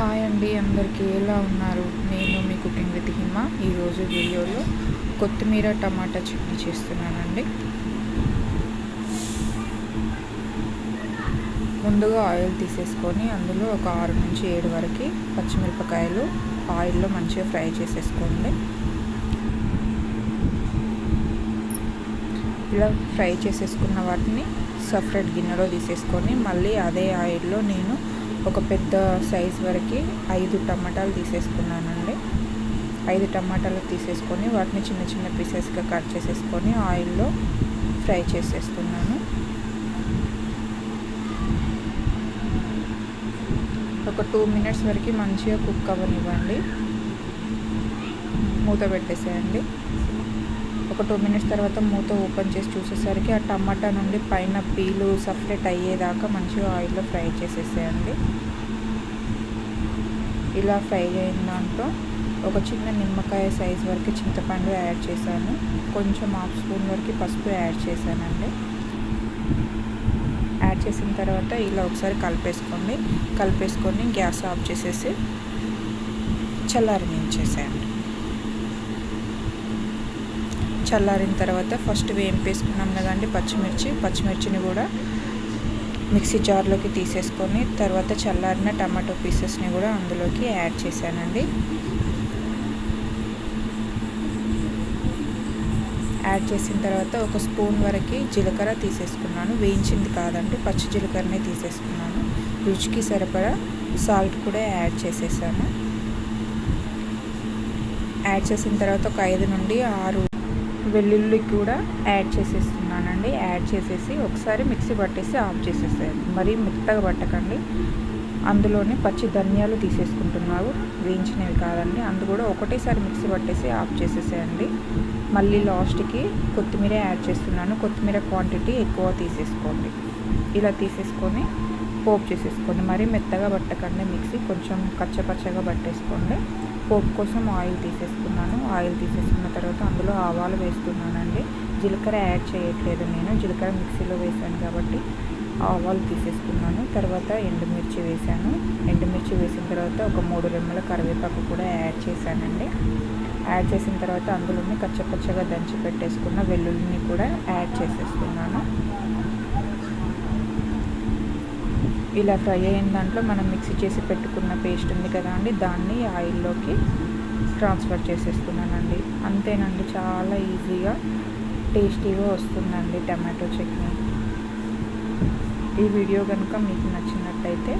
Hi అండి అందరికీ ఎలా ఉన్నారు? నేను మీ కుకింగ్ విత్ హిమ. ఈరోజు వీడియోలో కొత్తిమీర టమాటా చట్నీ చేస్తున్నానండి. ముందుగా ఆయిల్ తీసేసుకొని అందులో ఒక ఆరు నుంచి ఏడు వరకు పచ్చిమిరపకాయలు ఆయిల్లో మంచిగా ఫ్రై చేసేసుకోండి. ఇలా ఫ్రై చేసేసుకున్న వాటిని సపరేట్ గిన్నెలో తీసేసుకొని మళ్ళీ అదే ఆయిల్లో నేను ఒక పెద్ద సైజ్ వరకు ఐదు టమాటాలు తీసేసుకున్నానండి. ఐదు టమాటాలు తీసేసుకొని వాటిని చిన్న చిన్న పీసెస్గా కట్ చేసేసుకొని ఆయిల్లో ఫ్రై చేసేస్తున్నాను. ఒక టూ మినిట్స్ వరకు మంచిగా కుక్ అవ్వనివ్వండి. మూత పెట్టేసేయండి. ఒక టూ మినిట్స్ తర్వాత మూత ఓపెన్ చేసి చూసేసరికి ఆ టమాటా నుండి పైన పీలు సపరేట్ అయ్యేదాకా మంచిగా ఆయిల్లో ఫ్రై చేసేసేయండి. ఇలా ఫ్రై అయిన దాంట్లో ఒక చిన్న నిమ్మకాయ సైజ్ వరకు చింతపండు యాడ్ చేశాను. కొంచెం హాఫ్ స్పూన్ వరకు పసుపు యాడ్ చేశానండి. యాడ్ చేసిన తర్వాత ఇలా ఒకసారి కలిపేసుకోండి. కలిపేసుకొని గ్యాస్ ఆఫ్ చేసేసి చల్లారనించేసేయండి చల్లారిన తర్వాత ఫస్ట్ వేంపేసుకున్నాం కదండి పచ్చిమిర్చి. పచ్చిమిర్చిని కూడా మిక్సీ జార్లోకి తీసేసుకొని తర్వాత చల్లారిన టమాటో పీసెస్ని కూడా అందులోకి యాడ్ చేశానండి. యాడ్ చేసిన తర్వాత ఒక స్పూన్ వరకు జీలకర్ర తీసేసుకున్నాను. వేయించింది కాదండి పచ్చి జీలకర్రనే తీసేసుకున్నాను. రుచికి సరిపడా సాల్ట్ కూడా యాడ్ చేసేసాను. యాడ్ చేసిన తర్వాత ఒక ఐదు నుండి ఆరు వెల్లుల్లి కూడా యాడ్ చేసేస్తున్నానండి. యాడ్ చేసేసి ఒకసారి మిక్సీ పట్టేసి ఆఫ్ చేసేసేయండి. మరీ మెత్తగా పట్టకండి. అందులోనే పచ్చి ధనియాలు తీసేసుకుంటున్నారు వేయించినవి కాదండి. అందు కూడా ఒకటేసారి మిక్సీ పట్టేసి ఆఫ్ చేసేసేయండి. మళ్ళీ లాస్ట్కి కొత్తిమీర యాడ్ చేస్తున్నాను. కొత్తిమీర క్వాంటిటీ ఎక్కువ తీసేసుకోండి. ఇలా తీసేసుకొని పోపు చేసేసుకోండి. మరీ మెత్తగా పట్టకండి. మిక్సీ కొంచెం కచ్చపచ్చగా పట్టేసుకోండి. పోపు కోసం ఆయిల్ తీసేసుకున్నాను. ఆయిల్ తీసేసుకున్న తర్వాత అందులో ఆవాలు వేస్తున్నానండి. జీలకర్ర యాడ్ చేయట్లేదు నేను. జీలకర్ర మిక్సీలో వేసాను కాబట్టి ఆవాలు తీసేసుకున్నాను. తర్వాత ఎండుమిర్చి వేసాను. ఎండుమిర్చి వేసిన తర్వాత ఒక మూడు రెమ్మల కరివేపాకు కూడా యాడ్ చేశానండి. యాడ్ చేసిన తర్వాత అందులోనే కచ్చపచ్చగా దంచి పెట్టేసుకున్న వెల్లుల్లిని కూడా యాడ్ చేసేసుకున్నాను. ఇలా ఫ్రై అయిన దాంట్లో మనం మిక్సీ చేసి పెట్టుకున్న పేస్ట్ ఉంది కదా అండి దాన్ని ఆయిల్లోకి ట్రాన్స్ఫర్ చేసేస్తున్నానండి. అంతేనండి చాలా ఈజీగా టేస్టీగా వస్తుందండి టమాటో చట్నీ. ఈ వీడియో కనుక మీకు నచ్చినట్టయితే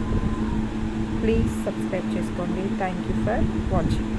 ప్లీజ్ సబ్స్క్రైబ్ చేసుకోండి. Thank you for watching.